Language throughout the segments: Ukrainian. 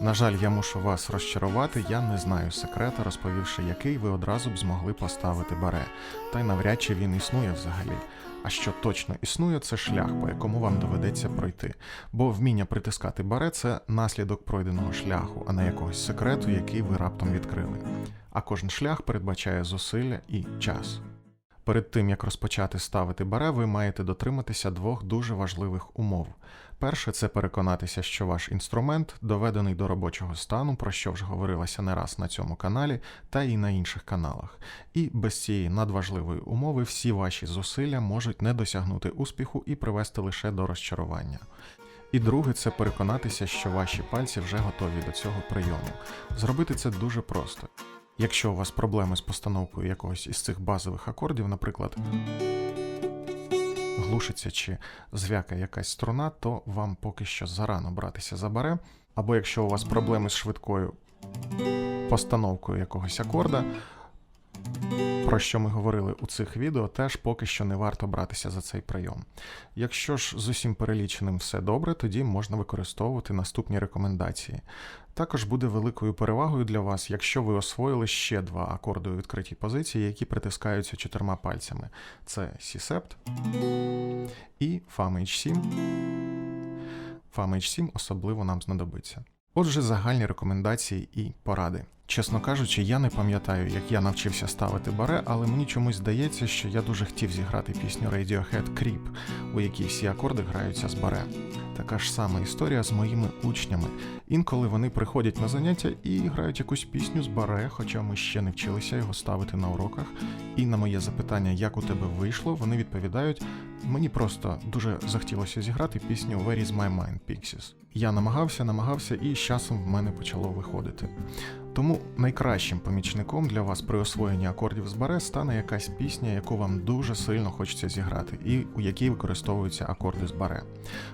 На жаль, я мушу вас розчарувати, я не знаю секрета, розповівши який ви одразу б змогли поставити баре. Та й навряд чи він існує взагалі. А що точно існує, це шлях, по якому вам доведеться пройти. Бо вміння притискати баре це наслідок пройденого шляху, а не якогось секрету, який ви раптом відкрили. А кожен шлях передбачає зусилля і час. Перед тим як розпочати ставити баре, ви маєте дотриматися двох дуже важливих умов. Перше це переконатися, що ваш інструмент доведений до робочого стану, про що вже говорилося не раз на цьому каналі та і на інших каналах. І без цієї надважливої умови всі ваші зусилля можуть не досягнути успіху і привести лише до розчарування. І друге це переконатися, що ваші пальці вже готові до цього прийому. Зробити це дуже просто. Якщо у вас проблеми з постановкою якогось із цих базових акордів, наприклад, глушиться чи зв'якає якась струна, то вам поки що зарано братися за баре. Або якщо у вас проблеми з швидкою постановкою якогось акорда, про що ми говорили у цих відео, теж поки що не варто братися за цей прийом. Якщо ж з усім переліченим все добре, тоді можна використовувати наступні рекомендації. Також буде великою перевагою для вас, якщо ви освоїли ще два акорди у відкритій позиції, які притискаються чотирма пальцями. Це C-Sept і FAM-H7. FAM-H7 особливо нам знадобиться. Отже, загальні рекомендації і поради. Чесно кажучи, я не пам'ятаю, як я навчився ставити баре, але мені чомусь здається, що я дуже хотів зіграти пісню Radiohead Creep, у якій всі акорди граються з баре. Така ж сама історія з моїми учнями. Інколи вони приходять на заняття і грають якусь пісню з баре, хоча ми ще не вчилися його ставити на уроках. І на моє запитання, як у тебе вийшло, вони відповідають: мені просто дуже захотілося зіграти пісню Where is my mind, Pixies. Я намагався, намагався, і з часом в мене почало виходити. Тому найкращим помічником для вас при освоєнні акордів з баре стане якась пісня, яку вам дуже сильно хочеться зіграти, і у якій використовуються акорди з баре.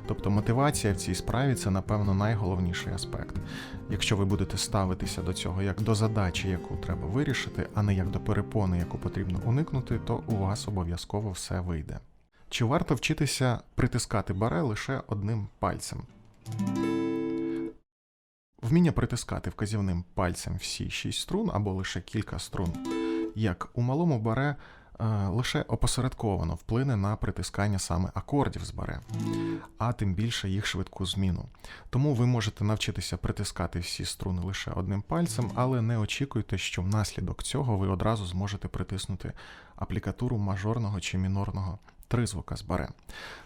Тобто мотивація в цій справі це, напевно, найголовніший аспект. Якщо ви будете ставитися до цього як до задачі, яку треба вирішити, а не як до перепони, яку потрібно уникнути, то у вас обов'язково все вийде. Чи варто вчитися притискати баре лише одним пальцем? Вміння притискати вказівним пальцем всі шість струн або лише кілька струн, як у малому баре, е, лише опосередковано вплине на притискання саме акордів з баре, а тим більше їх швидку зміну. Тому ви можете навчитися притискати всі струни лише одним пальцем, але не очікуйте, що внаслідок цього ви одразу зможете притиснути аплікатуру мажорного чи мінорного тризвука з баре.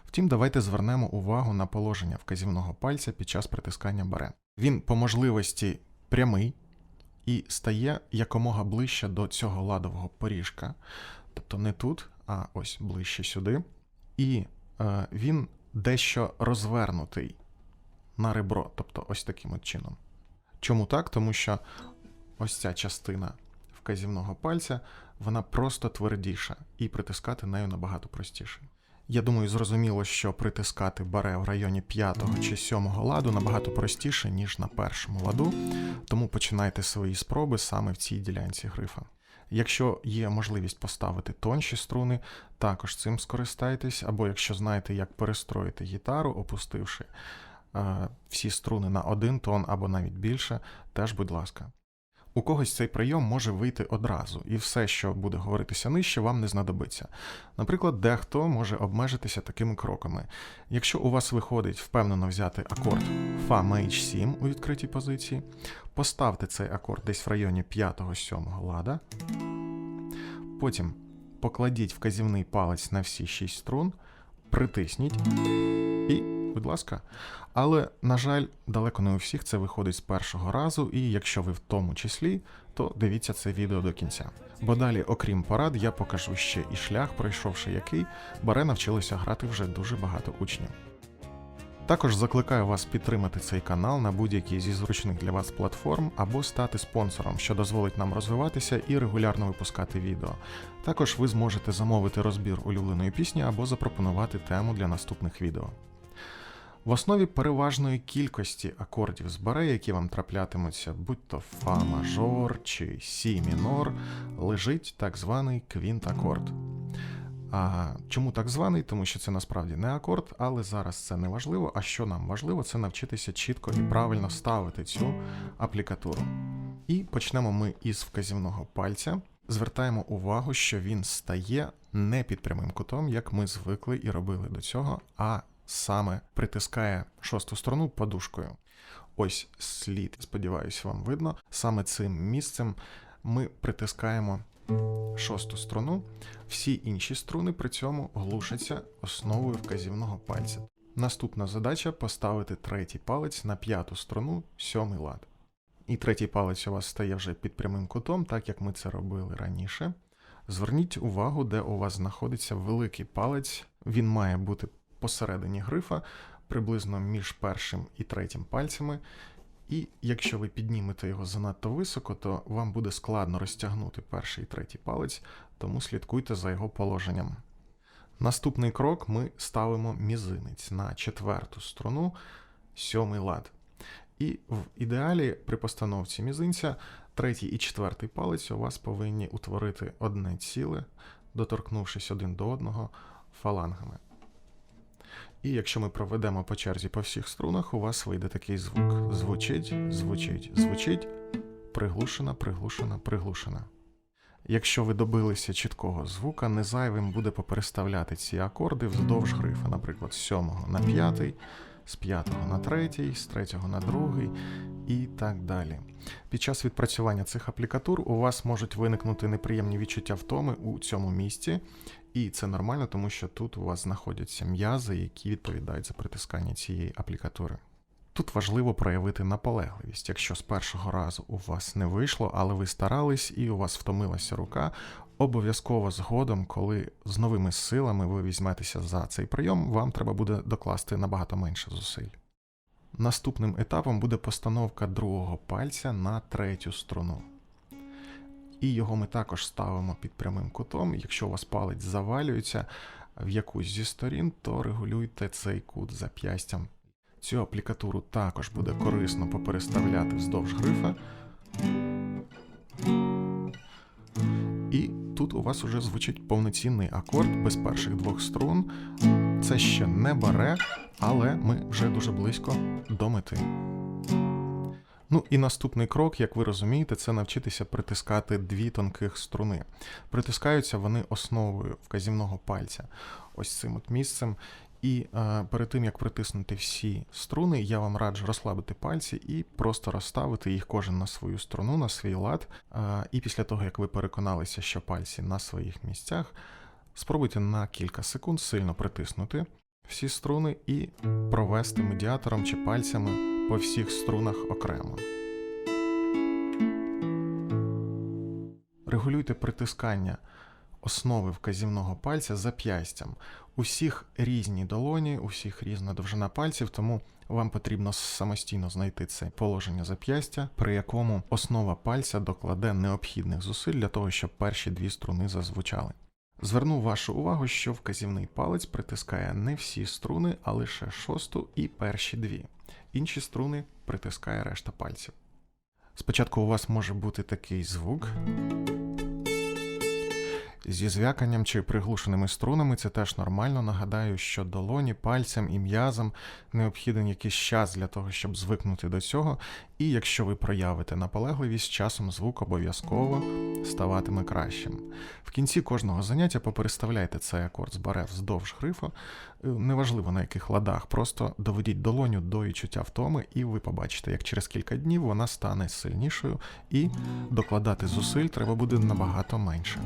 Втім, давайте звернемо увагу на положення вказівного пальця під час притискання баре. Він по можливості прямий і стає якомога ближче до цього ладового поріжка. Тобто не тут, а ось ближче сюди. І е, він дещо розвернутий на ребро, тобто ось таким от чином. Чому так? Тому що ось ця частина вказівного пальця, вона просто твердіша, і притискати нею набагато простіше. Я думаю, зрозуміло, що притискати баре в районі 5 чи 7 ладу набагато простіше, ніж на першому ладу, тому починайте свої спроби саме в цій ділянці грифа. Якщо є можливість поставити тонші струни, також цим скористайтесь, або якщо знаєте, як перестроїти гітару, опустивши е, всі струни на один тон або навіть більше, теж, будь ласка. У когось цей прийом може вийти одразу, і все, що буде говоритися нижче, вам не знадобиться. Наприклад, дехто може обмежитися такими кроками. Якщо у вас виходить впевнено взяти акорд Fa Maj 7 у відкритій позиції, поставте цей акорд десь в районі 5-7 лада. Потім покладіть вказівний палець на всі 6 струн, притисніть і, будь ласка. Але, на жаль, далеко не у всіх це виходить з першого разу, і якщо ви в тому числі, то дивіться це відео до кінця. Бо далі, окрім порад, я покажу ще і шлях, пройшовши який, баре навчилося грати вже дуже багато учнів. Також закликаю вас підтримати цей канал на будь-якій зі зручних для вас платформ або стати спонсором, що дозволить нам розвиватися і регулярно випускати відео. Також ви зможете замовити розбір улюбленої пісні або запропонувати тему для наступних відео. В основі переважної кількості акордів з баре, які вам траплятимуться, будь то фа мажор чи сі мінор, лежить так званий квінт-акорд. А чому так званий? Тому що це насправді не акорд, але зараз це не важливо. А що нам важливо, це навчитися чітко і правильно ставити цю аплікатуру. І почнемо ми із вказівного пальця. Звертаємо увагу, що він стає не під прямим кутом, як ми звикли і робили до цього, а саме притискає шосту сторону подушкою. Ось слід, сподіваюся, вам видно. Саме цим місцем ми притискаємо шосту струну. Всі інші струни при цьому глушаться основою вказівного пальця. Наступна задача поставити третій палець на п'яту струну, сьомий лад. І третій палець у вас стає вже під прямим кутом, так як ми це робили раніше. Зверніть увагу, де у вас знаходиться великий палець. Він має бути посередині грифа, приблизно між першим і третім пальцями. І якщо ви піднімете його занадто високо, то вам буде складно розтягнути перший і третій палець, тому слідкуйте за його положенням. Наступний крок ми ставимо мізинець на четверту струну, сьомий лад. І в ідеалі при постановці мізинця третій і четвертий палець у вас повинні утворити одне ціле, доторкнувшись один до одного фалангами. І якщо ми проведемо по черзі по всіх струнах, у вас вийде такий звук. Звучить, звучить, звучить, приглушена, приглушена, приглушена. Якщо ви добилися чіткого звука, не зайвим буде попереставляти ці акорди вздовж грифа, наприклад, з 7 на 5, з 5 на 3, з 3 на 2 і так далі. Під час відпрацювання цих аплікатур у вас можуть виникнути неприємні відчуття втоми у цьому місці, і це нормально, тому що тут у вас знаходяться м'язи, які відповідають за притискання цієї аплікатури. Тут важливо проявити наполегливість. Якщо з першого разу у вас не вийшло, але ви старались і у вас втомилася рука, обов'язково згодом, коли з новими силами ви візьметеся за цей прийом, вам треба буде докласти набагато менше зусиль. Наступним етапом буде постановка другого пальця на третю струну. І його ми також ставимо під прямим кутом. Якщо у вас палець завалюється в якусь зі сторін, то регулюйте цей кут зап'ястям. Цю аплікатуру також буде корисно попереставляти вздовж грифа. І тут у вас уже звучить повноцінний акорд без перших двох струн. Це ще не баре, але ми вже дуже близько до мети. Ну і наступний крок, як ви розумієте, це навчитися притискати дві тонких струни. Притискаються вони основою вказівного пальця, ось цим от місцем. І е, перед тим як притиснути всі струни, я вам раджу розслабити пальці і просто розставити їх кожен на свою струну, на свій лад. Е, і після того, як ви переконалися, що пальці на своїх місцях, спробуйте на кілька секунд сильно притиснути всі струни і провести медіатором чи пальцями по всіх струнах окремо. Регулюйте притискання основи вказівного пальця зап'ястям. У всіх різні долоні, у всіх різна довжина пальців, тому вам потрібно самостійно знайти це положення зап'ястя, при якому основа пальця докладе необхідних зусиль для того, щоб перші дві струни зазвучали. Зверну вашу увагу, що вказівний палець притискає не всі струни, а лише шосту і перші дві. Інші струни притискає решта пальців. Спочатку у вас може бути такий звук. Зі зв'яканням чи приглушеними струнами це теж нормально. Нагадаю, що долоні, пальцям і м'язам необхіден якийсь час для того, щоб звикнути до цього. І якщо ви проявите наполегливість, часом звук обов'язково ставатиме кращим. В кінці кожного заняття попереставляйте цей акорд з баре вздовж грифа, е, неважливо на яких ладах, просто доведіть долоню до відчуття втоми, і ви побачите, як через кілька днів вона стане сильнішою, і докладати зусиль треба буде набагато менше.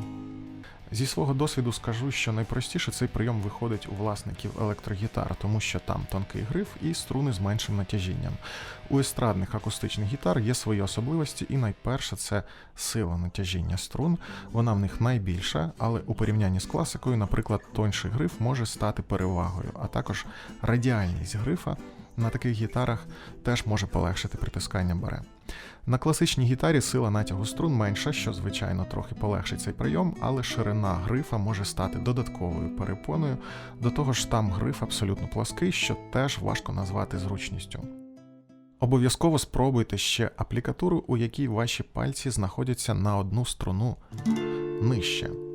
Зі свого досвіду скажу, що найпростіше цей прийом виходить у власників електрогітар, тому що там тонкий гриф і струни з меншим натяжінням. У естрадних акустичних гітар є свої особливості, і найперше це сила натяжіння струн. Вона в них найбільша, але у порівнянні з класикою, наприклад, тонший гриф може стати перевагою, а також радіальність грифа на таких гітарах теж може полегшити притискання баре. На класичній гітарі сила натягу струн менша, що, звичайно, трохи полегшить цей прийом, але ширина грифа може стати додатковою перепоною. До того ж, там гриф абсолютно плаский, що теж важко назвати зручністю. Обов'язково спробуйте ще аплікатуру, у якій ваші пальці знаходяться на одну струну нижче.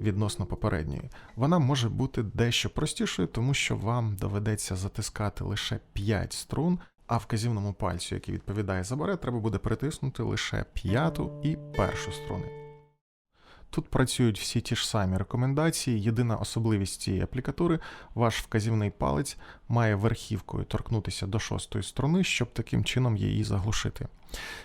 Відносно попередньої. Вона може бути дещо простішою, тому що вам доведеться затискати лише 5 струн, а вказівному пальцю, який відповідає за баре, треба буде притиснути лише п'яту і першу струни. Тут працюють всі ті ж самі рекомендації. Єдина особливість цієї аплікатури ваш вказівний палець має верхівкою торкнутися до шостої струни, щоб таким чином її заглушити.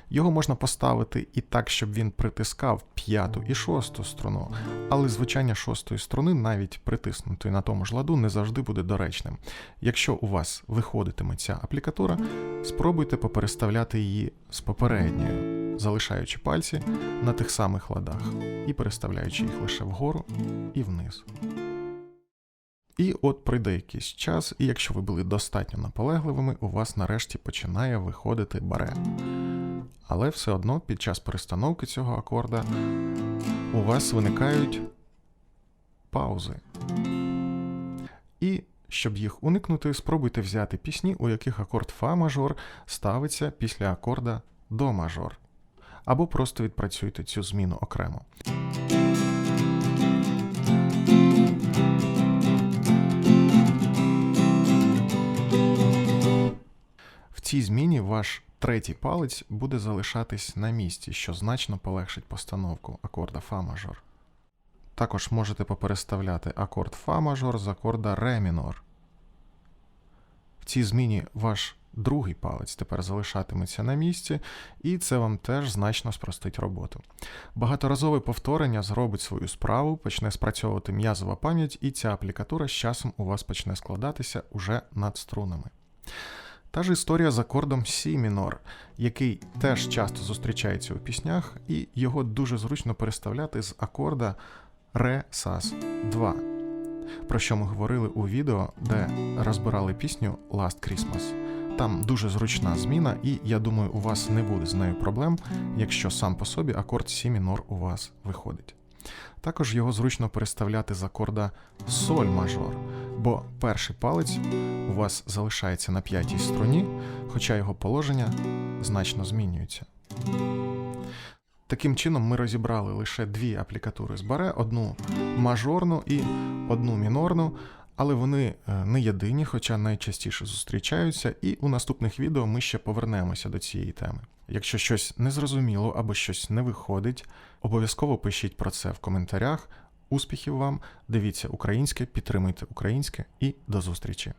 Його можна поставити і так, щоб він притискав п'яту і шосту струну, але звучання шостої струни, навіть притиснутої на тому ж ладу, не завжди буде доречним. Якщо у вас виходитиме ця аплікатура, спробуйте попереставляти її з попередньою, залишаючи пальці на тих самих ладах і переставляючи їх лише вгору і вниз. І от пройде якийсь час, і якщо ви були достатньо наполегливими, у вас нарешті починає виходити баре. Але все одно під час перестановки цього акорда у вас виникають паузи. І щоб їх уникнути, спробуйте взяти пісні, у яких акорд Фа мажор ставиться після акорда До мажор. Або просто відпрацюйте цю зміну окремо. В цій зміні ваш третій палець буде залишатись на місці, що значно полегшить постановку акорда Фа мажор. Також можете попереставляти акорд Фа мажор з акорда Ре мінор. В цій зміні ваш другий палець тепер залишатиметься на місці, і це вам теж значно спростить роботу. Багаторазове повторення зробить свою справу, почне спрацьовувати м'язова пам'ять, і ця аплікатура з часом у вас почне складатися уже над струнами. Та ж історія з акордом Сі мінор, який теж часто зустрічається у піснях, і його дуже зручно переставляти з акорда Ре Сас 2, про що ми говорили у відео, де розбирали пісню Last Christmas. Там дуже зручна зміна, і я думаю, у вас не буде з нею проблем, якщо сам по собі акорд Сі мінор у вас виходить. Також його зручно переставляти з акорда Соль мажор, бо перший палець у вас залишається на п'ятій струні, хоча його положення значно змінюється. Таким чином, ми розібрали лише дві аплікатури з баре: одну мажорну і одну мінорну, але вони е, не єдині, хоча найчастіше зустрічаються, і у наступних відео ми ще повернемося до цієї теми. Якщо щось незрозуміло або щось не виходить, обов'язково пишіть про це в коментарях. Успіхів вам! Дивіться українське, підтримуйте українське і до зустрічі!